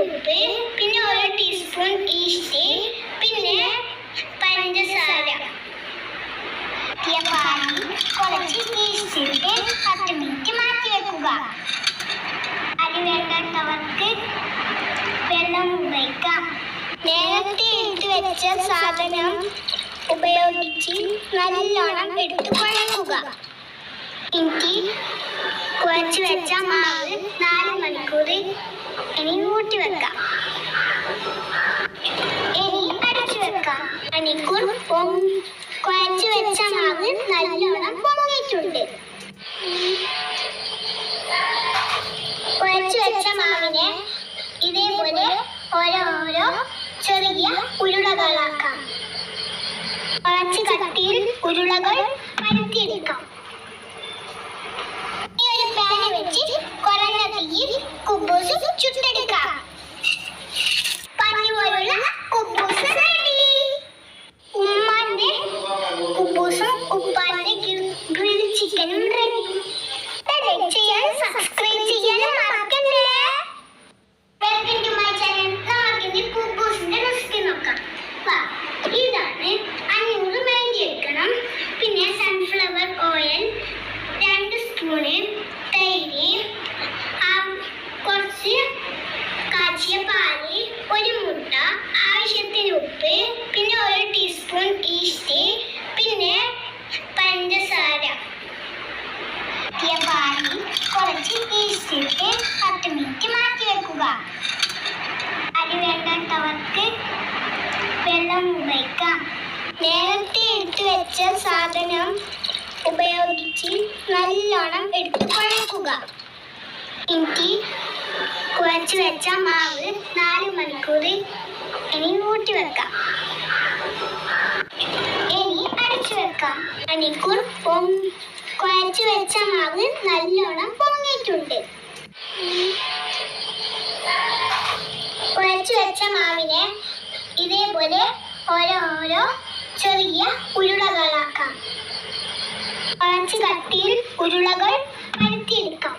ഉപ്പ് പിന്നെ ഒരു ടീസ്പൂൺ ഈസ്റ്റ് പിന്നെ പഞ്ചസാര. പാനി കുറച്ച് ഈസ്റ്റ് ഇട്ട് പത്ത് മിനിറ്റ് മാറ്റി വെക്കുക. അരി വേണ്ടാത്തവർക്ക് വെള്ളം ഉപയോഗിക്കാം. നേരത്തെ എടുത്ത് വെച്ച സാധനം ഉപയോഗിച്ച് നല്ലോണം എടുത്തു കുഴക്കുക. എനിക്ക് കുഴച്ച് വെച്ച മാവ് നാല് മണിക്കൂർ വെക്കാം. ഇനി അടച്ചു വെക്കാം. മണിക്കൂർ കുഴച്ച് വെച്ച മാവ് നല്ലോണം പൊങ്ങിയിട്ടുണ്ട്. കുഴച്ചു വെച്ച മാവിനെ ഗ്രിൽ ഇട്ട് പത്ത് മിനിറ്റ് മാറ്റി വെക്കുക. അരി വേണ്ടാത്തവർക്ക് വെള്ളം ഉപയോഗിക്കാം. നേരത്തെ എടുത്തു വെച്ച സാധനം ഉപയോഗിച്ച് നല്ലോണം എടുത്തു കുഴക്കുക. എനിക്ക് കുഴച്ച് വെച്ച മാവ് നാല് മണിക്കൂർ ഇനി ഊട്ടി വെക്കാം. ഇനി അടച്ചു വെക്കാം. മണിക്കൂർ പൊങ്ങ- കുഴച്ച് വെച്ച മാവ് നല്ലോണം പൊങ്ങിയിട്ടുണ്ട്. വെച്ച മാവിനെ ഇതേപോലെ ഓരോ ഓരോ ചെറിയ ഉരുളകളാക്കാം. കുറച്ച് കട്ടിയിൽ ഉരുളകൾ പരത്തിയെടുക്കാം.